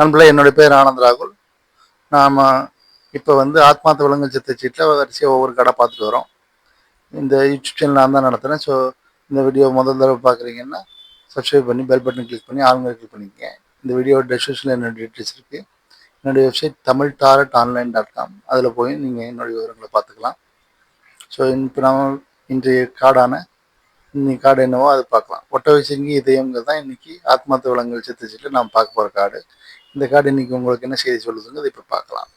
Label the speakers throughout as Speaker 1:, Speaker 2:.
Speaker 1: நண்பர்களே என்னுடைய பேர் ஆனந்த் ராகுல். நாம் இப்போ வந்து ஆத்மாத்த விலங்கு சித்தச்சீட்டில் வரிசையாக ஒவ்வொரு கடை பார்த்துட்டு வரோம். இந்த யூடியூப் சேனல் நான் தான் நடத்துகிறேன் ஸோ இந்த வீடியோ முதல் தடவை பார்க்குறீங்கன்னா சப்ஸ்கிரைப் பண்ணி பெல் பட்டன் கிளிக் பண்ணி ஆளுங்க கிளிக் பண்ணிக்கங்க. இந்த வீடியோ டெஸ்கிரிப்ஷனில் என்னோட டீட்டெயில்ஸ் இருக்குது என்னுடைய website Tamil tarot online dot com அதில் போய் நீங்கள் என்னுடைய விவரங்களை பார்த்துக்கலாம். ஸோ இப்போ நாம் இன்றைய கார்டான இன்னைக்கு கார்டு என்னவோ அது பார்க்கலாம். ஒட்டவிசங்கி இதயங்கள் தான் இன்றைக்கி ஆத்மாத்த விலங்குகள் சித்தச்சிட்டு நாம் பார்க்க போகிற கார்டு இந்த கார்டு இன்னைக்கு உங்களுக்கு என்ன செய்தி சொல்லுதுங்கிறது இப்போ பார்க்கலாம்.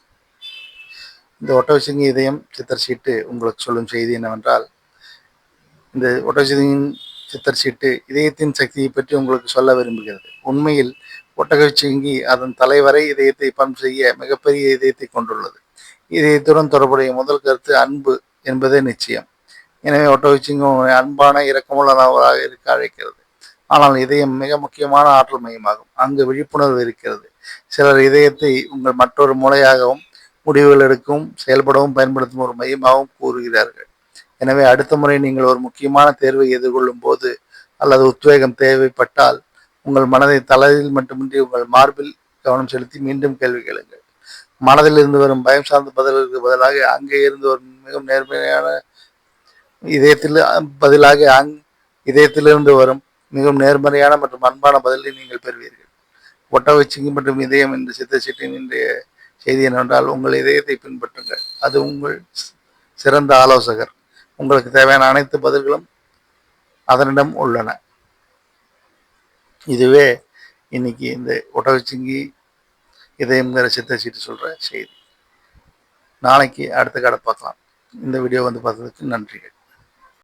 Speaker 1: இந்த ஒட்டவிசங்கி இதயம் சித்தர் சீட்டு உங்களுக்கு சொல்லும் செய்தி என்னவென்றால் இந்த ஒட்டவிசங்கியின் சித்தர் சீட்டு இதயத்தின் சக்தியை பற்றி உங்களுக்கு சொல்ல விரும்புகிறது. உண்மையில் ஒட்டகச்சிங்கி அதன் தலைவரை இதயத்தை பம்ப் செய்ய மிகப்பெரிய இதயத்தை கொண்டுள்ளது. இதயத்துடன் தொடர்புடைய முதல் கருத்து அன்பு என்பதே நிச்சயம். எனவே ஒட்டகச்சிங்கம் அன்பான இரக்கமுள்ளவராக இருக்க அழைக்கிறது. ஆனால் இதயம் மிக முக்கியமான ஆற்றல் மையமாகும். அங்கு விழிப்புணர்வு இருக்கிறது. சிலர் இதயத்தை உங்கள் மற்றொரு மூளையாகவும் முடிவுகள் எடுக்கவும் செயல்படவும் பயன்படுத்தும் ஒரு மையமாகவும் கூறுகிறார்கள். எனவே அடுத்த முறை நீங்கள் ஒரு முக்கியமான தேர்வை எதிர்கொள்ளும் போது அல்லது உத்வேகம் தேவைப்பட்டால் உங்கள் மனதை தலையில் மட்டுமின்றி உங்கள் மார்பில் கவனம் செலுத்தி மீண்டும் கேள்வி கேளுங்கள். மனதில் இருந்து வரும் பயம் சார்ந்த பதில்களுக்கு பதிலாக அங்கே இருந்து ஒரு மிகவும் நேர்மையான இதயத்தில் பதிலாக அங் இதயத்திலிருந்து வரும் மிகவும் நேர்மறையான மற்றும் அன்பான பதிலை நீங்கள் பெறுவீர்கள். ஒட்டவச்சிங்கி மற்றும் இதயம் என்ற சித்தச்சீட்டின் இன்றைய செய்தி என்னவென்றால் உங்கள் இதயத்தை பின்பற்றுங்கள். அது உங்கள் சிறந்த ஆலோசகர். உங்களுக்கு தேவையான அனைத்து பதில்களும் அதனிடம் உள்ளன. இதுவே இன்னைக்கு இந்த ஒட்டகச்சிங்கி இதயம்ங்கிற சித்த சீட்டு சொல்கிற செய்தி. நாளைக்கு அடுத்த கடை பார்க்கலாம். இந்த வீடியோ வந்து பார்த்ததுக்கு நன்றிகள்.